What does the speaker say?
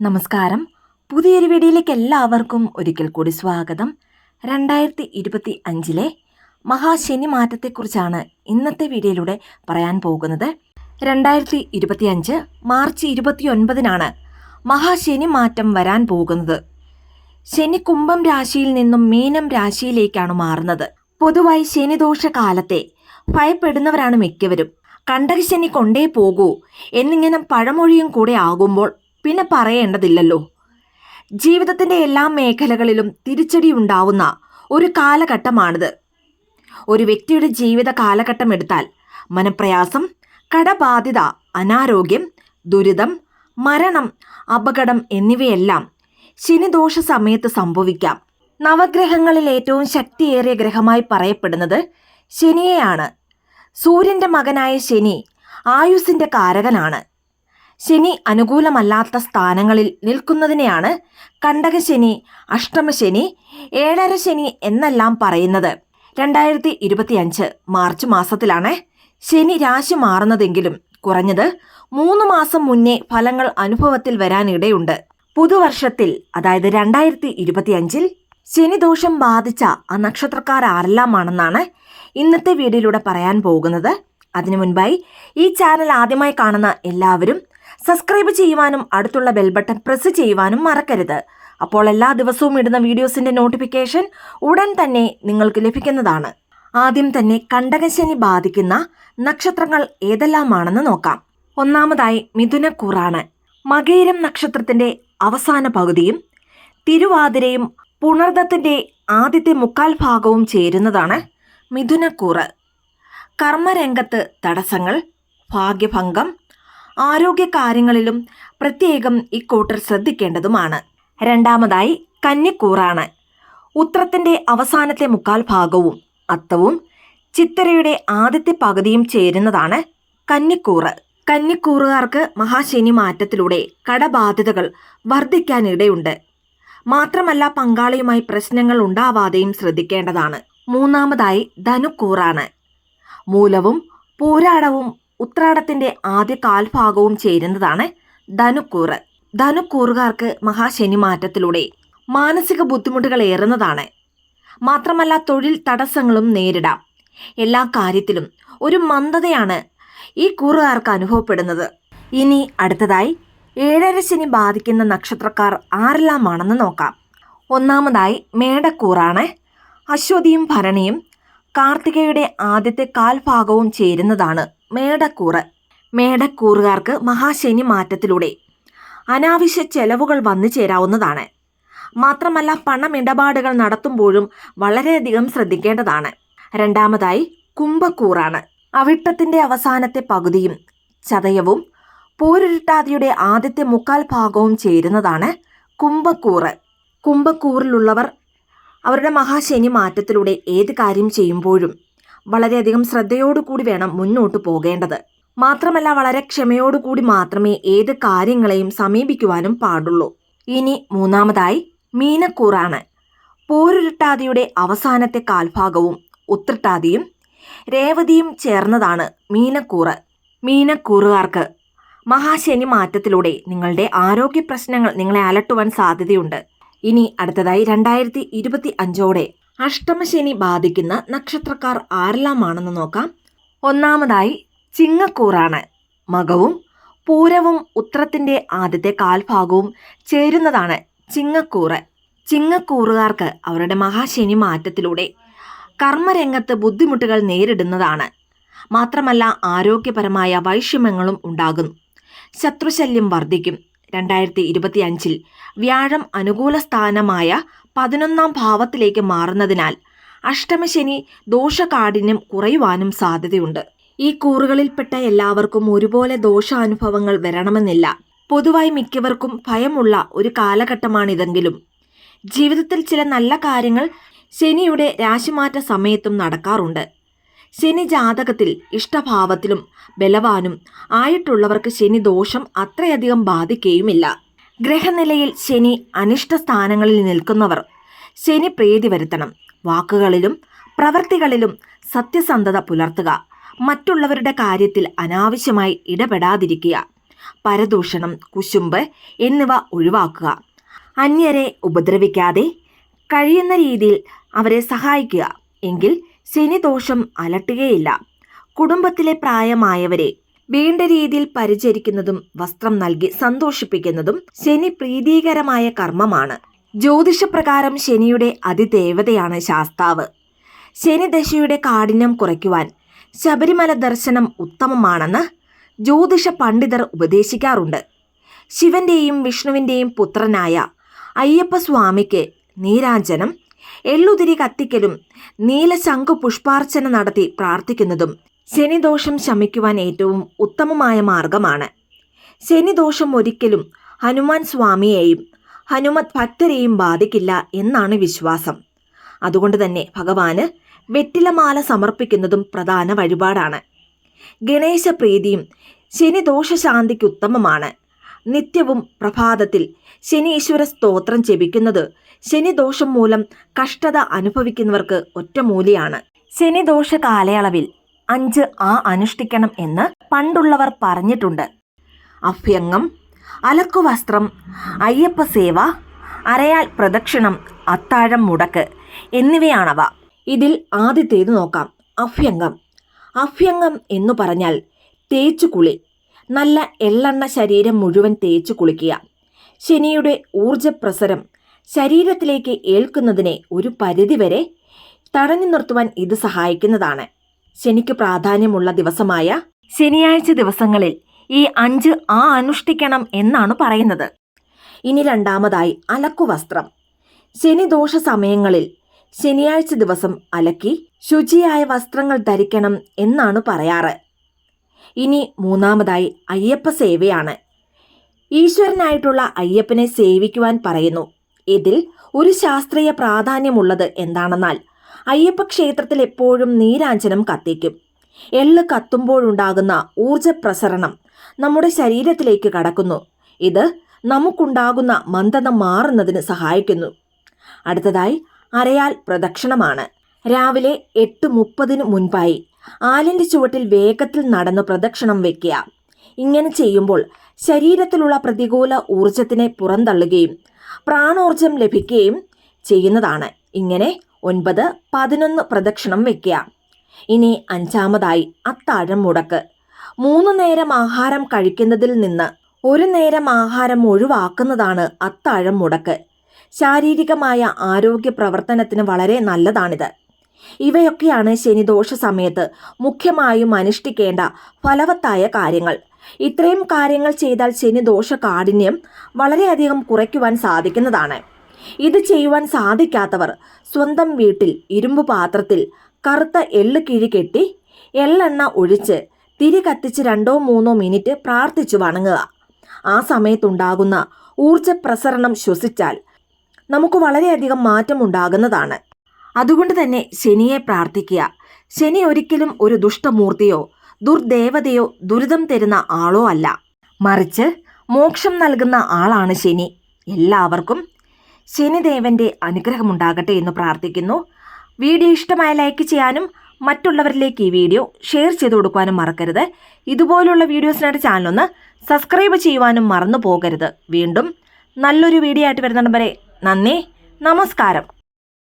നമസ്കാരം. പുതിയൊരു വീഡിയോയിലേക്ക് എല്ലാവർക്കും ഒരിക്കൽ കൂടി സ്വാഗതം. രണ്ടായിരത്തി ഇരുപത്തി അഞ്ചിലെ മഹാശനി മാറ്റത്തെക്കുറിച്ചാണ് ഇന്നത്തെ വീഡിയോയിലൂടെ പറയാൻ പോകുന്നത്. രണ്ടായിരത്തി ഇരുപത്തി അഞ്ച് മാർച്ച് ഇരുപത്തി ഒൻപതിനാണ് മഹാശനി മാറ്റം വരാൻ പോകുന്നത്. ശനി കുംഭം രാശിയിൽ നിന്നും മീനം രാശിയിലേക്കാണ് മാറുന്നത്. പൊതുവായി ശനിദോഷ കാലത്തെ ഭയപ്പെടുന്നവരാണ് മിക്കവരും. കണ്ടകശനി കൊണ്ടേ പോകൂ. എന്നിങ്ങനെ പഴമൊഴിയും കൂടെ ആകുമ്പോൾ പിന്നെ പറയേണ്ടതില്ലല്ലോ. ജീവിതത്തിന്റെ എല്ലാ മേഖലകളിലും തിരിച്ചടി ഉണ്ടാവുന്ന ഒരു കാലഘട്ടമാണിത്. ഒരു വ്യക്തിയുടെ ജീവിത കാലഘട്ടം എടുത്താൽ മനപ്രയാസം കടബാധിത അനാരോഗ്യം ദുരിതം മരണം അപകടം എന്നിവയെല്ലാം ശനിദോഷ സമയത്ത് സംഭവിക്കാം. നവഗ്രഹങ്ങളിൽ ഏറ്റവും ശക്തിയേറിയ ഗ്രഹമായി പറയപ്പെടുന്നത് ശനിയെയാണ്. സൂര്യന്റെ മകനായ ശനി ആയുസിന്റെ കാരകനാണ്. ശനി അനുകൂലമല്ലാത്ത സ്ഥാനങ്ങളിൽ നിൽക്കുന്നതിനെയാണ് കണ്ടകശനി അഷ്ടമശനി ഏഴര ശനി എന്നെല്ലാം പറയുന്നത്. രണ്ടായിരത്തി ഇരുപത്തിയഞ്ച് മാർച്ച് മാസത്തിലാണ് ശനി രാശി മാറുന്നതെങ്കിലും കുറഞ്ഞത് മൂന്ന് മാസം മുന്നേ ഫലങ്ങൾ അനുഭവത്തിൽ വരാനിടയുണ്ട്. പുതുവർഷത്തിൽ അതായത് രണ്ടായിരത്തി ഇരുപത്തിയഞ്ചിൽ ശനിദോഷം ബാധിച്ച ആ നക്ഷത്രക്കാർ ആരെല്ലാമാണെന്നാണ് ഇന്നത്തെ വീഡിയോയിലൂടെ പറയാൻ പോകുന്നത്. അതിനു മുൻപായി ഈ ചാനൽ ആദ്യമായി കാണുന്ന എല്ലാവരും സബ്സ്ക്രൈബ് ചെയ്യുവാനും അടുത്തുള്ള ബെൽ ബട്ടൺ പ്രസ് ചെയ്യുവാനും മറക്കരുത്. അപ്പോൾ എല്ലാ ദിവസവും ഇടുന്ന വീഡിയോസിന്റെ നോട്ടിഫിക്കേഷൻ ഉടൻ തന്നെ നിങ്ങൾക്ക് ലഭിക്കുന്നതാണ്. ആദ്യം തന്നെ കണ്ടകശനി ബാധിക്കുന്ന നക്ഷത്രങ്ങൾ ഏതെല്ലാമാണെന്ന് നോക്കാം. ഒന്നാമതായി മിഥുനക്കൂറാണ്. മകേരം നക്ഷത്രത്തിന്റെ അവസാന പകുതിയും തിരുവാതിരയും പുണർദത്തിന്റെ ആദ്യത്തെ മുക്കാൽ ഭാഗവും ചേരുന്നതാണ് മിഥുനക്കൂറ്. കർമ്മരംഗത്ത് തടസ്സങ്ങൾ ഭാഗ്യഭംഗം ആരോഗ്യകാര്യങ്ങളിലും പ്രത്യേകം ഇക്കൂട്ടർ ശ്രദ്ധിക്കേണ്ടതുമാണ്. രണ്ടാമതായി കന്നിക്കൂറാണ് ഉത്രത്തിന്റെ അവസാനത്തെ മുക്കാൽ ഭാഗവും അത്തവും ചിത്തരയുടെ ആദ്യത്തെ പകുതിയും ചേരുന്നതാണ് കന്നിക്കൂറ് കന്നിക്കൂറുകാർക്ക് മഹാശനി മാറ്റത്തിലൂടെ കടബാധ്യതകൾ വർദ്ധിക്കാനിടയുണ്ട്. മാത്രമല്ല പങ്കാളിയുമായി പ്രശ്നങ്ങൾ ഉണ്ടാവാതെയും ശ്രദ്ധിക്കേണ്ടതാണ്. മൂന്നാമതായി ധനുക്കൂറാണ്. മൂലവും പൂരാടവും ഉത്രാടത്തിന്റെ ആദ്യ കാൽഭാഗവും ചേരുന്നതാണ് ധനുക്കൂറ്. ധനുക്കൂറുകാർക്ക് മഹാശനി മാറ്റത്തിലൂടെ മാനസിക ബുദ്ധിമുട്ടുകൾ ഏറുന്നതാണ്. മാത്രമല്ല തൊഴിൽ തടസ്സങ്ങളും നേരിടാം. എല്ലാ കാര്യത്തിലും ഒരു മന്ദതയാണ് ഈ കൂറുകാർക്ക് അനുഭവപ്പെടുന്നത്. ഇനി അടുത്തതായി ഏഴര ശനി ബാധിക്കുന്ന നക്ഷത്രക്കാർ ആരെല്ലാമാണെന്ന് നോക്കാം. ഒന്നാമതായി മേടക്കൂറാണ്. അശ്വതിയും ഭരണിയും കാർത്തികയുടെ ആദ്യത്തെ കാൽഭാഗവും ചേരുന്നതാണ് മേടക്കൂറ്. മേടക്കൂറുകാർക്ക് മഹാശനി മാറ്റത്തിലൂടെ അനാവശ്യ ചെലവുകൾ വന്നു ചേരാവുന്നതാണ്. മാത്രമല്ല പണമിടപാടുകൾ നടത്തുമ്പോഴും വളരെയധികം ശ്രദ്ധിക്കേണ്ടതാണ്. രണ്ടാമതായി കുംഭക്കൂറാണ്. അവിട്ടത്തിന്റെ അവസാനത്തെ പകുതിയും ചതയവും പോരുരുട്ടാതിയുടെ ആദ്യത്തെ മുക്കാൽ ഭാഗവും ചേരുന്നതാണ് കുംഭക്കൂറ്. കുംഭക്കൂറിലുള്ളവർ അവരുടെ മഹാശനി മാറ്റത്തിലൂടെ ഏത് കാര്യം ചെയ്യുമ്പോഴും വളരെയധികം ശ്രദ്ധയോടുകൂടി വേണം മുന്നോട്ട് പോകേണ്ടത്. മാത്രമല്ല വളരെ ക്ഷമയോടുകൂടി മാത്രമേ ഏത് കാര്യങ്ങളെയും സമീപിക്കുവാനും പാടുള്ളൂ. ഇനി മൂന്നാമതായി മീനക്കൂറാണ്. പോരുരുട്ടാതിയുടെ അവസാനത്തെ കാൽഭാഗവും ഉത്രട്ടാതിയും രേവതിയും ചേർന്നതാണ് മീനക്കൂറ്. മീനക്കൂറുകാർക്ക് മഹാശനി മാറ്റത്തിലൂടെ നിങ്ങളുടെ ആരോഗ്യ പ്രശ്നങ്ങൾ നിങ്ങളെ അലട്ടുവാൻ സാധ്യതയുണ്ട്. ഇനി അടുത്തതായി രണ്ടായിരത്തി ഇരുപത്തി അഞ്ചോടെ അഷ്ടമശനി ബാധിക്കുന്ന നക്ഷത്രക്കാർ ആരെല്ലാമാണെന്ന് നോക്കാം. ഒന്നാമതായി ചിങ്ങക്കൂറാണ്. മകവും പൂരവും ഉത്രത്തിന്റെ ആദ്യത്തെ കാൽഭാഗവും ചേരുന്നതാണ് ചിങ്ങക്കൂറ്. ചിങ്ങക്കൂറുകാർക്ക് അവരുടെ മഹാശനി മാറ്റത്തിലൂടെ കർമ്മരംഗത്ത് ബുദ്ധിമുട്ടുകൾ നേരിടുന്നതാണ്. മാത്രമല്ല ആരോഗ്യപരമായ വൈഷമ്യങ്ങളും ഉണ്ടാകും ശത്രുശല്യം വർദ്ധിക്കും. രണ്ടായിരത്തി ഇരുപത്തി അഞ്ചിൽ വ്യാഴം അനുകൂല സ്ഥാനമായ പതിനൊന്നാം ഭാവത്തിലേക്ക് മാറുന്നതിനാൽ അഷ്ടമശനി ദോഷകാഠിന്യം കുറയുവാനും സാധ്യതയുണ്ട്. ഈ കൂറുകളിൽപ്പെട്ട എല്ലാവർക്കും ഒരുപോലെ ദോഷാനുഭവങ്ങൾ വരണമെന്നില്ല. പൊതുവായി മിക്കവർക്കും ഭയമുള്ള ഒരു കാലഘട്ടമാണിതെങ്കിലും. ജീവിതത്തിൽ ചില നല്ല കാര്യങ്ങൾ ശനിയുടെ രാശിമാറ്റ സമയത്തും നടക്കാറുണ്ട്. ശനി ജാതകത്തിൽ ഇഷ്ടഭാവത്തിലും ബലവാനും ആയിട്ടുള്ളവർക്ക് ശനി ദോഷം അത്രയധികം ബാധിക്കുകയുമില്ല ഗ്രഹനിലയിൽ ശനി അനിഷ്ട സ്ഥാനങ്ങളിൽ നിൽക്കുന്നവർ ശനി പ്രീതി വരുത്തണം. വാക്കുകളിലും പ്രവൃത്തികളിലും സത്യസന്ധത പുലർത്തുക. മറ്റുള്ളവരുടെ കാര്യത്തിൽ അനാവശ്യമായി ഇടപെടാതിരിക്കുക. പരദൂഷണം കുശുമ്പ് എന്നിവ ഒഴിവാക്കുക. അന്യരെ ഉപദ്രവിക്കാതെ കഴിയുന്ന രീതിയിൽ അവരെ സഹായിക്കുക. എങ്കിൽ ശനിദോഷം അലട്ടുകയില്ല. കുടുംബത്തിലെ പ്രായമായവരെ വേണ്ട രീതിയിൽ പരിചരിക്കുന്നതും വസ്ത്രം നൽകി സന്തോഷിപ്പിക്കുന്നതും ശനി പ്രീതികരമായ കർമ്മമാണ്. ജ്യോതിഷപ്രകാരം ശനിയുടെ അതിദേവതയാണ് ശാസ്താവ്. ശനിദശയുടെ കാഠിന്യം കുറയ്ക്കുവാൻ ശബരിമല ദർശനം ഉത്തമമാണെന്ന് ജ്യോതിഷ പണ്ഡിതർ ഉപദേശിക്കാറുണ്ട്. ശിവന്റെയും വിഷ്ണുവിന്റെയും പുത്രനായ അയ്യപ്പസ്വാമിക്ക് നീരാഞ്ജനം എള്ളുതിരി കത്തിക്കലും നീലശംഖു പുഷ്പാർച്ചന നടത്തി പ്രാർത്ഥിക്കുന്നതും ശനിദോഷം ശമിക്കുവാൻ ഏറ്റവും ഉത്തമമായ മാർഗമാണ്. ശനിദോഷം ഒരിക്കലും ഹനുമാൻ സ്വാമിയെയും ഹനുമത് ഭക്തരെയും ബാധിക്കില്ല എന്നാണ് വിശ്വാസം. അതുകൊണ്ട് തന്നെ ഭഗവാന് വെറ്റിലമാല സമർപ്പിക്കുന്നതും പ്രധാന വഴിപാടാണ്. ഗണേശപ്രീതിയും ശനിദോഷശാന്തിക്ക് ഉത്തമമാണ്. നിത്യവും പ്രഭാതത്തിൽ ശനീശ്വര സ്തോത്രം ജപിക്കുന്നത് ശനിദോഷം മൂലം കഷ്ടത അനുഭവിക്കുന്നവർക്ക് ഒറ്റമൂലിയാണ് ശനിദോഷ കാലയളവിൽ അഞ്ച് ആ അനുഷ്ഠിക്കണം എന്ന് പണ്ടുള്ളവർ പറഞ്ഞിട്ടുണ്ട്. അഭ്യംഗം അലക്കുവസ്ത്രം അയ്യപ്പ സേവ അരയാൽ പ്രദക്ഷിണം അത്താഴം മുടക്ക് എന്നിവയാണവ. ഇതിൽ ആദ്യത്തേത് നോക്കാം. അഭ്യംഗം. അഭ്യംഗം എന്നു പറഞ്ഞാൽ തേച്ചു കുളി നല്ല എള്ളെണ്ണ ശരീരം മുഴുവൻ തേച്ചു കുളിക്കുക. ശനിയുടെ ഊർജപ്രസരം ശരീരത്തിലേക്ക് ഏൽക്കുന്നതിനെ ഒരു പരിധിവരെ തടഞ്ഞു നിർത്തുവാൻ ഇത് സഹായിക്കുന്നതാണ്. ശനിക്ക് പ്രാധാന്യമുള്ള ദിവസമായ ശനിയാഴ്ച ദിവസങ്ങളിൽ ഈ അഞ്ച് ആ അനുഷ്ഠിക്കണം എന്നാണ് പറയുന്നത്. ഇനി രണ്ടാമതായി അലക്കുവസ്ത്രം. ശനിദോഷ സമയങ്ങളിൽ ശനിയാഴ്ച ദിവസം അലക്കി ശുചിയായ വസ്ത്രങ്ങൾ ധരിക്കണം എന്നാണ് പറയാറ്. ഇനി മൂന്നാമതായി അയ്യപ്പ സേവയാണ്. ഈശ്വരനായിട്ടുള്ള അയ്യപ്പനെ സേവിക്കുവാൻ പറയുന്നു. ഇതിൽ ഒരു ശാസ്ത്രീയ പ്രാധാന്യമുള്ളത് എന്താണെന്നാൽ അയ്യപ്പ ക്ഷേത്രത്തിൽ എപ്പോഴും നീരാഞ്ജനം കത്തിക്കും. എള്ള് കത്തുമ്പോഴുണ്ടാകുന്ന ഊർജ പ്രസരണം നമ്മുടെ ശരീരത്തിലേക്ക് കടക്കുന്നു. ഇത് നമുക്കുണ്ടാകുന്ന മന്ദത മാറുന്നതിന് സഹായിക്കുന്നു. അടുത്തതായി അരയാൽ പ്രദക്ഷിണമാണ്. രാവിലെ എട്ട് മുപ്പതിന് മുൻപായി ആലിന്റെ ചുവട്ടിൽ വേഗത്തിൽ നടന്ന് പ്രദക്ഷിണം വെക്കുക. ഇങ്ങനെ ചെയ്യുമ്പോൾ ശരീരത്തിലുള്ള പ്രതികൂല ഊർജത്തിനെ പുറന്തള്ളുകയും പ്രാണോർജം ലഭിക്കുകയും ചെയ്യുന്നതാണ്. ഇങ്ങനെ ഒൻപത് പതിനൊന്ന് പ്രദക്ഷിണം വെക്കുക. ഇനി അഞ്ചാമതായി അത്താഴം മുടക്ക്. മൂന്ന് നേരം ആഹാരം കഴിക്കുന്നതിൽ നിന്ന് ഒരു നേരം ആഹാരം ഒഴിവാക്കുന്നതാണ് അത്താഴം മുടക്ക്. ശാരീരികമായ ആരോഗ്യ പ്രവർത്തനത്തിന് വളരെ നല്ലതാണിത്. ഇവയൊക്കെയാണ് ശനിദോഷ സമയത്ത് മുഖ്യമായും അനുഷ്ഠിക്കേണ്ട ഫലവത്തായ കാര്യങ്ങൾ. ഇത്രയും കാര്യങ്ങൾ ചെയ്താൽ ശനിദോഷ കാഠിന്യം വളരെയധികം കുറയ്ക്കുവാൻ സാധിക്കുന്നതാണ്. ഇത് ചെയ്യുവാൻ സാധിക്കാത്തവർ സ്വന്തം വീട്ടിൽ ഇരുമ്പ് പാത്രത്തിൽ കറുത്ത എള്ള് കിഴി കെട്ടി എള്ളെണ്ണ ഒഴിച്ച് തിരി കത്തിച്ച് രണ്ടോ മൂന്നോ മിനിറ്റ് പ്രാർത്ഥിച്ചു വണങ്ങുക. ആ സമയത്തുണ്ടാകുന്ന ഊർജ പ്രസരണം ശ്വസിച്ചാൽ നമുക്ക് വളരെയധികം മാറ്റം ഉണ്ടാകുന്നതാണ് അതുകൊണ്ട് തന്നെ ശനിയെ പ്രാർത്ഥിക്കുക. ശനി ഒരിക്കലും ഒരു ദുഷ്ടമൂർത്തിയോ ദുർദേവതയോ ദുരിതം തരുന്ന ആളോ അല്ല. മറിച്ച് മോക്ഷം നൽകുന്ന ആളാണ് ശനി. എല്ലാവർക്കും ശനിദേവന്റെ അനുഗ്രഹമുണ്ടാകട്ടെ എന്ന് പ്രാർത്ഥിക്കുന്നു. വീഡിയോ ഇഷ്ടമായ ലൈക്ക് ചെയ്യാനും മറ്റുള്ളവരിലേക്ക് ഈ വീഡിയോ ഷെയർ ചെയ്തു കൊടുക്കുവാനും മറക്കരുത്. ഇതുപോലുള്ള വീഡിയോസിനായിട്ട് ചാനലൊന്ന് സബ്സ്ക്രൈബ് ചെയ്യുവാനും മറന്നു പോകരുത്. വീണ്ടും നല്ലൊരു വീഡിയോ ആയിട്ട് വരുന്നുണ്ട് വരെ നന്ദി നമസ്കാരം.